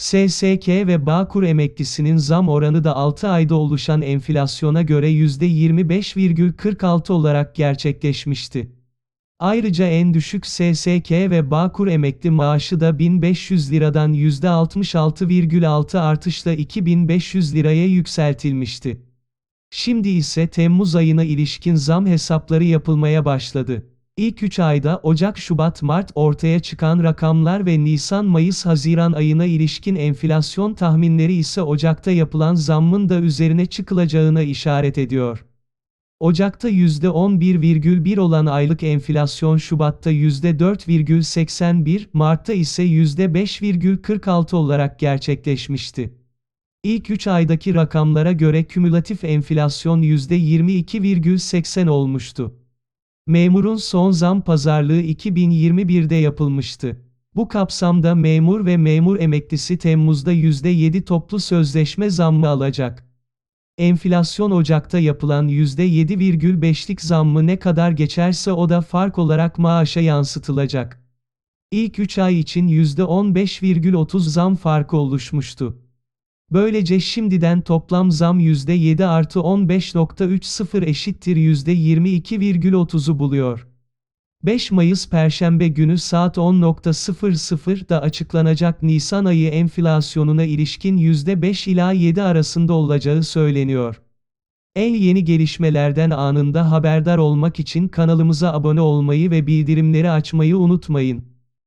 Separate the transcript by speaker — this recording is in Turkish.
Speaker 1: SSK ve Bağkur emeklisinin zam oranı da 6 ayda oluşan enflasyona göre %25,46 olarak gerçekleşmişti. Ayrıca en düşük SSK ve Bağkur emekli maaşı da 1500 liradan %66,6 artışla 2500 liraya yükseltilmişti. Şimdi ise Temmuz ayına ilişkin zam hesapları yapılmaya başladı. İlk 3 ayda Ocak, Şubat, Mart ortaya çıkan rakamlar ve Nisan, Mayıs, Haziran ayına ilişkin enflasyon tahminleri ise Ocak'ta yapılan zammın da üzerine çıkılacağına işaret ediyor. Ocak'ta %11,1 olan aylık enflasyon Şubat'ta %4,81, Mart'ta ise %5,46 olarak gerçekleşmişti. İlk 3 aydaki rakamlara göre kümülatif enflasyon %22,80 olmuştu. Memurun son zam pazarlığı 2021'de yapılmıştı. Bu kapsamda memur ve memur emeklisi Temmuz'da %7 toplu sözleşme zammı alacak. Enflasyon Ocak'ta yapılan %7,5'lik zammı ne kadar geçerse o da fark olarak maaşa yansıtılacak. İlk 3 ay için %15,30 zam farkı oluşmuştu. Böylece şimdiden toplam zam %7 artı 15.30 eşittir %22,30'u buluyor. 5 Mayıs Perşembe günü saat 10.00'da açıklanacak Nisan ayı enflasyonuna ilişkin %5 ila 7 arasında olacağı söyleniyor. En yeni gelişmelerden anında haberdar olmak için kanalımıza abone olmayı ve bildirimleri açmayı unutmayın.